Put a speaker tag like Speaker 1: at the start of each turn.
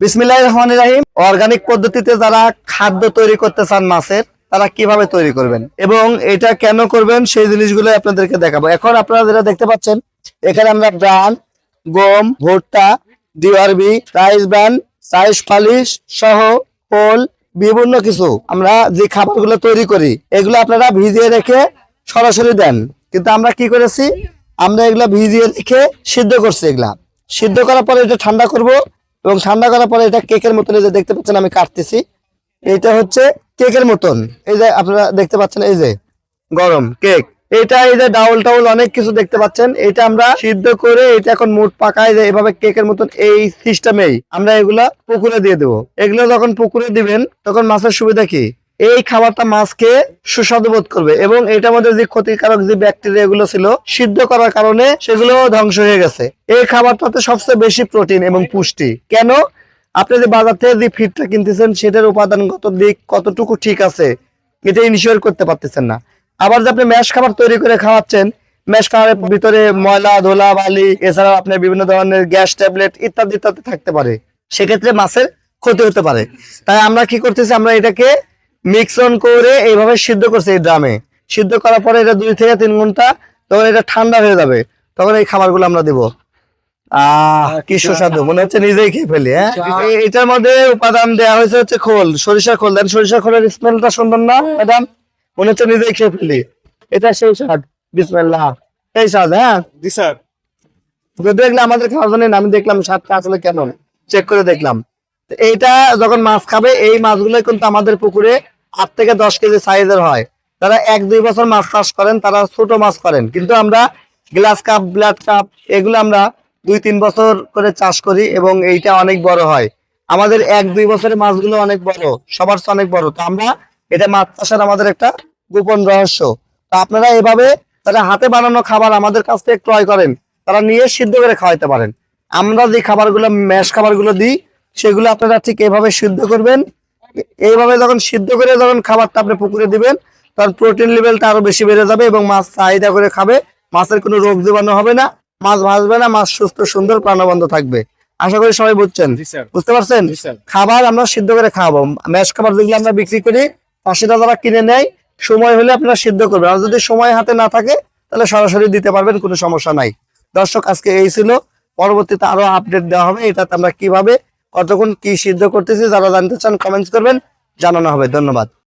Speaker 1: বিসমিল্লাহ রহমান রাহিম। অর্গানিক পদ্ধতিতে যারা খাদ্য তৈরি করতে চান মাছের, তারা কীভাবে তৈরি করবেন? এবং এটা কেন করবেন সেই জিনিসগুলো আপনাদেরকে দেখাবো। এখন আপনারা যেটা দেখতে পাচ্ছেন, এখানে আমরা ব্রান গম, ভুট্টা DRB rice bran rice polish সহ খোল বিভিন্ন কিছু আমরা যে খাবারগুলো তৈরি করি, এগুলো আপনারা ভিজিয়ে রেখে সরাসরি দেন। কিন্তু আমরা কি করেছি? আমরা এগুলা ভিজিয়ে রেখে সিদ্ধ করছি এগুলা। সিদ্ধ করার পরে এটা ঠান্ডা করব এবং ঠান্ডা করার পরে এটা কেকের মতন এই যে দেখতে পাচ্ছেন আমি কাটতেছি। এটা হচ্ছে কেকের মতন। এই যে আপনারা দেখতে পাচ্ছেন, এই যে গরম কেক। এটা এই যে ডাউল টাউল অনেক কিছু দেখতে পাচ্ছেন। এটা আমরা সিদ্ধ করে এটা এখন মুট পাকায় যে এভাবে কেকের মতন এই সিস্টেমেই আমরা এগুলা পুকুরে দিয়ে দেবো। এগুলো যখন পুকুরে দিবেন, তখন মাছের সুবিধা কি? এই খাবারটা মাছকে সুস্বাদু বোধ করবে এবং এটার মধ্যে যে ক্ষতিকারক যে ব্যাকটেরিয়া গুলো ছিল সিদ্ধ করার কারণে সেগুলো ধ্বংস হয়ে গেছে। এই খাবারটাতে সবচেয়ে বেশি প্রোটিন এবং পুষ্টি। কেন? আপনি যে বাজার থেকে যে ফিডটা কিনতেছেন, সেটার উপাদানগত দিক কতটুকু ঠিক আছে এটা ইনশিওর করতে পারতেছেন না। আবার যে আপনি ম্যাশ খাবার তৈরি করে খাওয়াচ্ছেন ম্যাশ খাবারের ভিতরে ময়লা, ধোলা, বালি এছাড়া আপনার বিভিন্ন ধরনের গ্যাস ট্যাবলেট ইত্যাদি ইত্যাদি থাকতে পারে। সেক্ষেত্রে মাছের ক্ষতি হতে পারে। তাই আমরা কি করতেছি, আমরা এটাকে মিক্স অন করে এইভাবে সিদ্ধ করছে এই ড্রামে সিদ্ধ করার পরে এটা দুই থেকে তিন ঘণ্টা তখন এটা ঠান্ডা হয়ে যাবে। তখন এই খাবারগুলো আমরা দিব। আহ কি সুস্বাদু মনে হচ্ছে নিজেই খেয়ে ফেলি হ্যাঁ? এটার মধ্যে উপাদান দেওয়া হয়েছে হচ্ছে খোল সরিষার খোল। দেন সরিষার খোলের স্মেলটা সুন্দর না ম্যাডাম মনে হচ্ছে নিজেই খেয়ে ফেলি। এটা সেই স্বাদ বিসমিল্লাহ। স্বাদ হ্যাঁ?
Speaker 2: জি স্যার।
Speaker 1: যদি আমাদের খাওয়ার জন্য আমি দেখলাম স্বাদটা আসলে কেমন। চেক করে দেখলাম। এইটা যখন মাছ খাবে এই মাছগুলো কিন্তু আমাদের পুকুরে আট থেকে দশ কেজি সাইজের হয়। তারা এক দুই বছর মাছ চাষ করেন, তারা ছোট মাছ করেন। কিন্তু আমরা গ্লাস কাপ ব্লাড কাপ এগুলো আমরা দুই তিন বছর করে চাষ করি এবং এইটা অনেক বড় হয়। আমাদের এক দুই বছরের মাছগুলো অনেক বড়, সবার অনেক বড়। তো আমরা এটা মাছ চাষের আমাদের একটা গোপন রহস্য। তো আপনারা এভাবে তারা হাতে বানানো খাবার আমাদের কাছ থেকে ক্রয় করেন, তারা নিয়ে সিদ্ধ করে খাওয়াইতে পারেন। আমরা যে খাবারগুলো, ম্যাশ খাবারগুলো দিই, সেগুলো আপনারা ঠিক এভাবে সিদ্ধ করবেন। এইভাবে যখন সিদ্ধ করে যখন খাবারটা আপনি পুকুরে দিবেন তখন প্রোটিন লেভেলটা আরও বেশি বেড়ে যাবে এবং মাছ চাহিদা করে খাবে। মাছের কোনো রোগ জীবাণু হবে না মাছ ভাসবে না মাছ সুস্থ সুন্দর প্রাণবন্ধ থাকবে। আশা করি সবাই বুঝছেন? বুঝতে পারছেন? খাবার আমরা সিদ্ধ করে খাওয়াবো। ম্যাশ খাবার যেগুলো আমরা বিক্রি করি পাঁচশো যারা কিনে নেয় সময় হলে আপনারা সিদ্ধ করবেন। আর যদি সময় হাতে না থাকে তাহলে সরাসরি দিতে পারবেন কোনো সমস্যা নাই। দর্শক আজকে এই ছিল। পরবর্তীতে আরও আপডেট দেওয়া হবে। এটাতে আমরা কীভাবে কতক্ষণ কি সিদ্ধ করতেছি যারা জানতে চান কমেন্টস করবেন। জানানো হবে ধন্যবাদ।